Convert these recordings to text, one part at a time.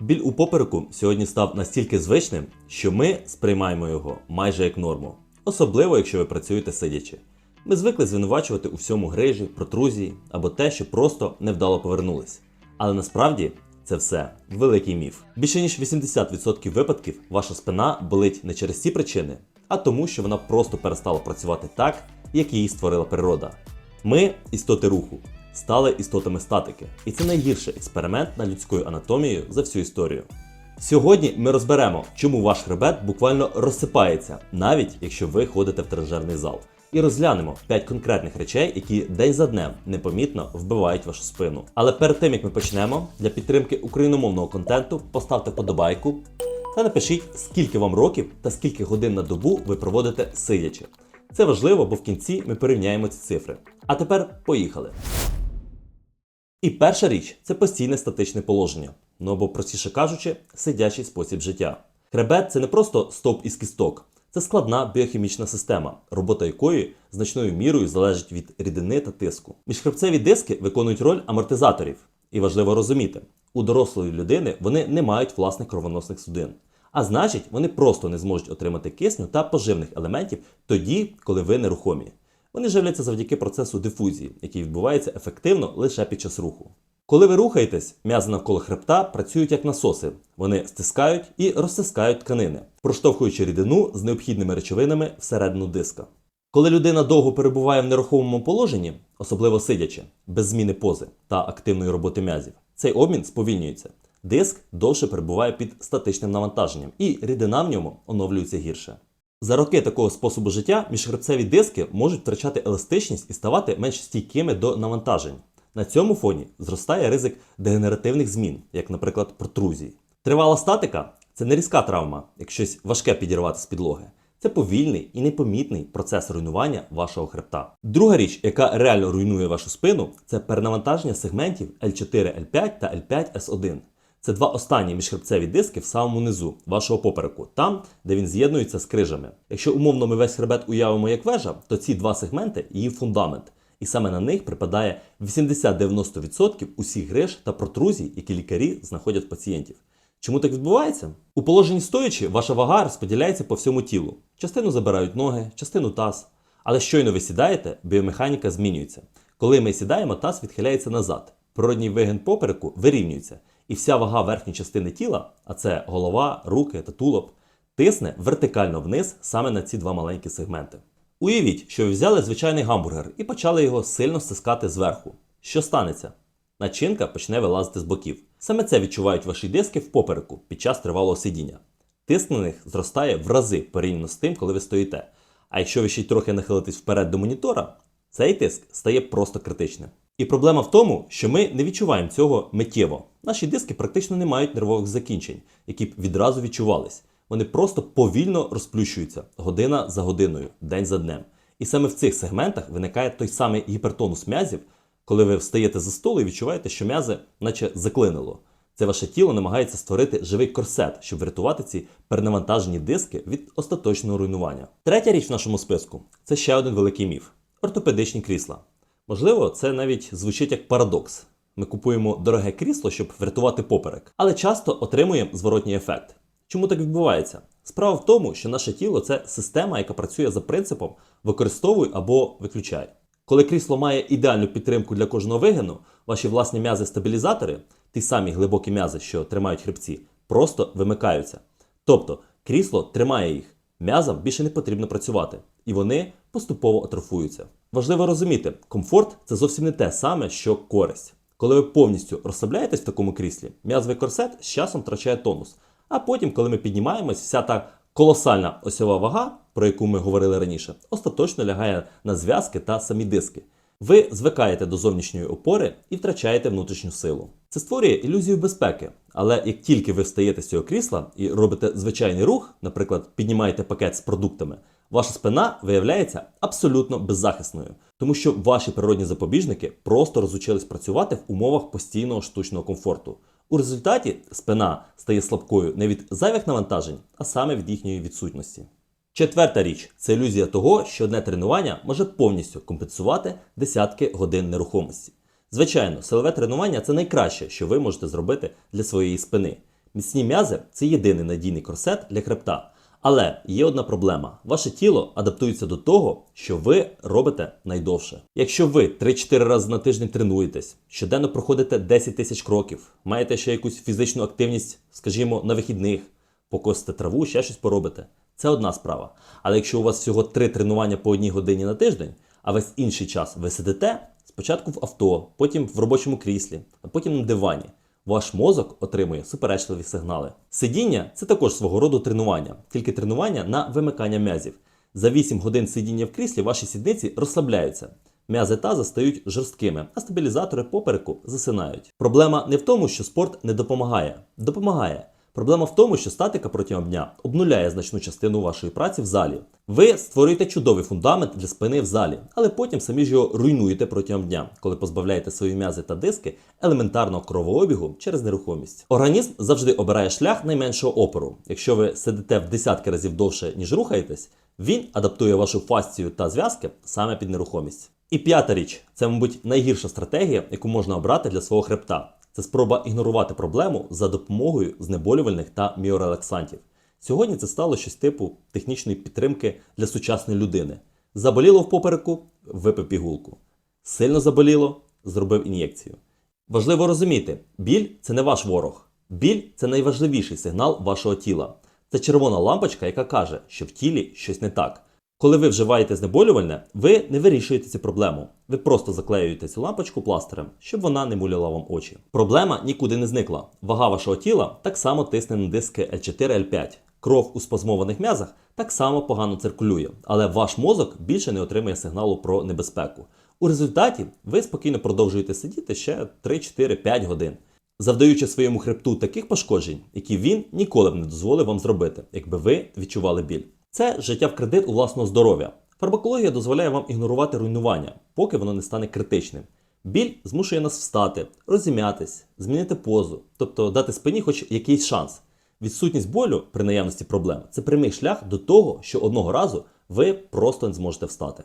Біль у попереку сьогодні став настільки звичним, що ми сприймаємо його майже як норму, особливо якщо ви працюєте сидячи. Ми звикли звинувачувати у всьому грижі, протрузії або те, що просто невдало повернулись. Але насправді це все великий міф. Більше ніж 80% випадків ваша спина болить не через ці причини, а тому, що вона просто перестала працювати так, як її створила природа. Ми, істоти руху, стали істотами статики, і це найгірший експеримент над людською анатомією за всю історію. Сьогодні ми розберемо, чому ваш хребет буквально розсипається, навіть якщо ви ходите в тренажерний зал. І розглянемо 5 конкретних речей, які день за днем непомітно вбивають вашу спину. Але перед тим як ми почнемо, для підтримки україномовного контенту поставте вподобайку та напишіть, скільки вам років та скільки годин на добу ви проводите сидячи. Це важливо, бо в кінці ми порівняємо ці цифри. А тепер поїхали. І перша річ це постійне статичне положення, ну або простіше кажучи, сидячий спосіб життя. Хребет це не просто стовп із кісток, це складна біохімічна система, робота якої значною мірою залежить від рідини та тиску. Міжхребцеві диски виконують роль амортизаторів, і важливо розуміти, у дорослої людини вони не мають власних кровоносних судин. А значить, вони просто не зможуть отримати кисню та поживних елементів тоді, коли ви нерухомі. Вони живляться завдяки процесу дифузії, який відбувається ефективно лише під час руху. Коли ви рухаєтесь, м'язи навколо хребта працюють як насоси. Вони стискають і розтискають тканини, проштовхуючи рідину з необхідними речовинами всередину диска. Коли людина довго перебуває в нерухомому положенні, особливо сидячи, без зміни пози та активної роботи м'язів, цей обмін сповільнюється. Диск довше перебуває під статичним навантаженням, і рідина в ньому оновлюється гірше. За роки такого способу життя міжхребцеві диски можуть втрачати еластичність і ставати менш стійкими до навантажень. На цьому фоні зростає ризик дегенеративних змін, як, наприклад, протрузії. Тривала статика це не різка травма, як щось важке підірвати з підлоги. Це повільний і непомітний процес руйнування вашого хребта. Друга річ, яка реально руйнує вашу спину, це перенавантаження сегментів L4L5 та L5S1. Це два останні міжхребцеві диски в самому низу вашого попереку, там, де він з'єднується з крижами. Якщо умовно ми весь хребет уявимо як вежа, то ці два сегменти її фундамент. І саме на них припадає 80-90% усіх гриж та протрузій, які лікарі знаходять пацієнтів. Чому так відбувається? У положенні стоячи ваша вага розподіляється по всьому тілу. Частину забирають ноги, частину таз. Але щойно ви сідаєте, біомеханіка змінюється. Коли ми сідаємо, таз відхиляється назад. Природній вигин попереку вирівнюється, і вся вага верхньої частини тіла, а це голова, руки та тулуб, тисне вертикально вниз саме на ці два маленькі сегменти. Уявіть, що ви взяли звичайний гамбургер і почали його сильно стискати зверху. Що станеться? Начинка почне вилазити з боків. Саме це відчувають ваші диски в попереку під час тривалого сидіння. Тиск на них зростає в рази порівняно з тим, коли ви стоїте. А якщо ви ще й трохи нахилитесь вперед до монітора, цей тиск стає просто критичним. І проблема в тому, що ми не відчуваємо цього миттєво. Наші диски практично не мають нервових закінчень, які б відразу відчувались. Вони просто повільно розплющуються година за годиною, день за днем. І саме в цих сегментах виникає той самий гіпертонус м'язів, коли ви встаєте за столу і відчуваєте, що м'язи наче заклинило. Це ваше тіло намагається створити живий корсет, щоб врятувати ці перенавантажені диски від остаточного руйнування. Третя річ в нашому списку це ще один великий міф ортопедичні крісла. Можливо, це навіть звучить як парадокс. Ми купуємо дороге крісло, щоб врятувати поперек, але часто отримуємо зворотній ефект. Чому так відбувається? Справа в тому, що наше тіло це система, яка працює за принципом використовуй або виключай. Коли крісло має ідеальну підтримку для кожного вигину, ваші власні м'язи-стабілізатори, ті самі глибокі м'язи, що тримають хребці, просто вимикаються. Тобто крісло тримає їх, м'язам більше не потрібно працювати, і вони поступово атрофуються. Важливо розуміти, комфорт це зовсім не те саме, що користь. Коли ви повністю розслабляєтесь в такому кріслі, м'язовий корсет з часом втрачає тонус. А потім, коли ми піднімаємось, вся та колосальна осьова вага, про яку ми говорили раніше, остаточно лягає на зв'язки та самі диски. Ви звикаєте до зовнішньої опори і втрачаєте внутрішню силу. Це створює ілюзію безпеки. Але як тільки ви встаєте з цього крісла і робите звичайний рух, наприклад, піднімаєте пакет з продуктами, ваша спина виявляється абсолютно беззахисною, тому що ваші природні запобіжники просто розучились працювати в умовах постійного штучного комфорту. У результаті спина стає слабкою не від зайвих навантажень, а саме від їхньої відсутності. Четверта річ це ілюзія того, що одне тренування може повністю компенсувати десятки годин нерухомості. Звичайно, силове тренування це найкраще, що ви можете зробити для своєї спини. Міцні м'язи це єдиний надійний корсет для хребта. Але є одна проблема: ваше тіло адаптується до того, що ви робите найдовше. Якщо ви 3-4 рази на тиждень тренуєтесь, щоденно проходите 10 тисяч кроків, маєте ще якусь фізичну активність, скажімо, на вихідних, покосите траву, ще щось поробите. Це одна справа. Але якщо у вас всього 3 тренування по одній годині на тиждень, а весь інший час ви сидите, спочатку в авто, потім в робочому кріслі, а потім на дивані. Ваш мозок отримує суперечливі сигнали. Сидіння це також свого роду тренування, тільки тренування на вимикання м'язів. За 8 годин сидіння в кріслі ваші сідниці розслабляються. М'язи таза стають жорсткими, а стабілізатори попереку засинають. Проблема не в тому, що спорт не допомагає. Допомагає. Проблема в тому, що статика протягом дня обнуляє значну частину вашої праці в залі. Ви створюєте чудовий фундамент для спини в залі, але потім самі ж його руйнуєте протягом дня, коли позбавляєте свої м'язи та диски елементарного кровообігу через нерухомість. Організм завжди обирає шлях найменшого опору. Якщо ви сидите в десятки разів довше, ніж рухаєтесь, він адаптує вашу фасцію та зв'язки саме під нерухомість. І п'ята річ це, мабуть, найгірша стратегія, яку можна обрати для свого хребта. Це спроба ігнорувати проблему за допомогою знеболювальних та міорелаксантів. Сьогодні це стало щось типу технічної підтримки для сучасної людини. Заболіло в попереку, випив пігулку. Сильно заболіло, зробив ін'єкцію. Важливо розуміти, біль це не ваш ворог. Біль це найважливіший сигнал вашого тіла. Це червона лампочка, яка каже, що в тілі щось не так. Коли ви вживаєте знеболювальне, ви не вирішуєте цю проблему. Ви просто заклеюєте цю лампочку пластирем, щоб вона не муляла вам очі. Проблема нікуди не зникла. Вага вашого тіла так само тисне на диски L4 L5. Кров у спазмованих м'язах так само погано циркулює, але ваш мозок більше не отримує сигналу про небезпеку. У результаті ви спокійно продовжуєте сидіти ще 3-4-5 годин, завдаючи своєму хребту таких пошкоджень, які він ніколи б не дозволив вам зробити, якби ви відчували біль. Це життя в кредит у власного здоров'я. Фармакологія дозволяє вам ігнорувати руйнування, поки воно не стане критичним. Біль змушує нас встати, розім'ятись, змінити позу, тобто дати спині хоч якийсь шанс. Відсутність болю при наявності проблем це прямий шлях до того, що одного разу ви просто не зможете встати.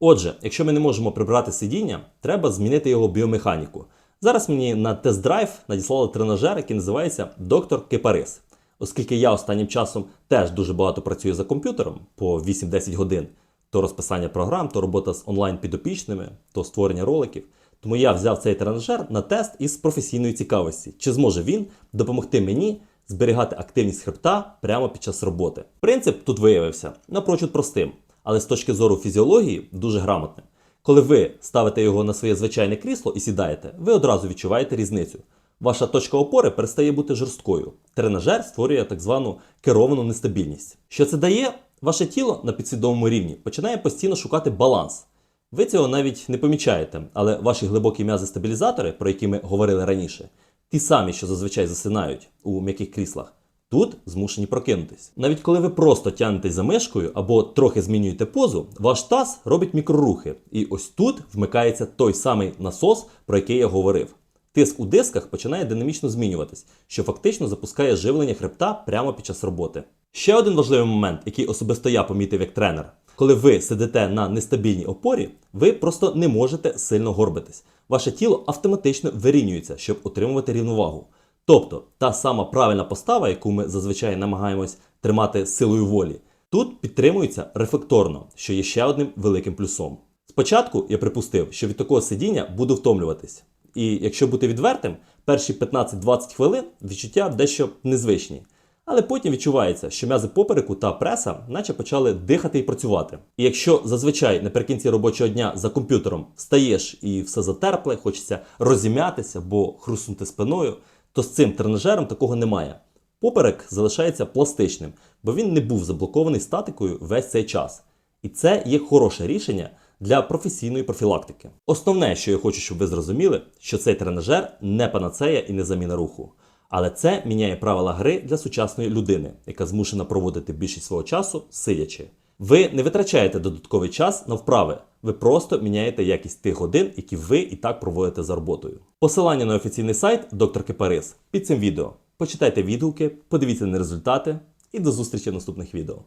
Отже, якщо ми не можемо прибрати сидіння, треба змінити його біомеханіку. Зараз мені на тест-драйв надіслали тренажер, який називається Доктор Кипарис. Оскільки я останнім часом теж дуже багато працюю за комп'ютером по 8-10 годин, то розписання програм, то робота з онлайн підопічними, то створення роликів. Тому я взяв цей тренажер на тест із професійної цікавості, чи зможе він допомогти мені зберігати активність хребта прямо під час роботи. Принцип тут виявився напрочуд простим, але з точки зору фізіології дуже грамотним. Коли ви ставите його на своє звичайне крісло і сідаєте, ви одразу відчуваєте різницю. Ваша точка опори перестає бути жорсткою. Тренажер створює так звану керовану нестабільність. Що це дає? Ваше тіло на підсвідомому рівні починає постійно шукати баланс. Ви цього навіть не помічаєте, але ваші глибокі м'язи-стабілізатори, про які ми говорили раніше, ті самі, що зазвичай засинають у м'яких кріслах, тут змушені прокинутись. Навіть коли ви просто тягнетесь за мишкою або трохи змінюєте позу, ваш таз робить мікрорухи. І ось тут вмикається той самий насос, про який я говорив. Тиск у дисках починає динамічно змінюватись, що фактично запускає живлення хребта прямо під час роботи. Ще один важливий момент, який особисто я помітив як тренер. Коли ви сидите на нестабільній опорі, ви просто не можете сильно горбитись. Ваше тіло автоматично вирівнюється, щоб отримувати рівновагу. Тобто та сама правильна постава, яку ми зазвичай намагаємось тримати силою волі, тут підтримується рефлекторно, що є ще одним великим плюсом. Спочатку я припустив, що від такого сидіння буду втомлюватись. І якщо бути відвертим, перші 15-20 хвилин відчуття дещо незвичні. Але потім відчувається, що м'язи попереку та преса наче почали дихати і працювати. І якщо зазвичай наприкінці робочого дня за комп'ютером встаєш і все затерпле, хочеться розім'ятися або хруснути спиною, то з цим тренажером такого немає. Поперек залишається пластичним, бо він не був заблокований статикою весь цей час. І це є хороше рішення для професійної профілактики. Основне, що я хочу, щоб ви зрозуміли, що цей тренажер не панацея і не заміна руху. Але це міняє правила гри для сучасної людини, яка змушена проводити більшість свого часу сидячи. Ви не витрачаєте додатковий час на вправи, ви просто міняєте якість тих годин, які ви і так проводите за роботою. Посилання на офіційний сайт доктор Кипарис під цим відео. Почитайте відгуки, подивіться на результати і до зустрічі в наступних відео.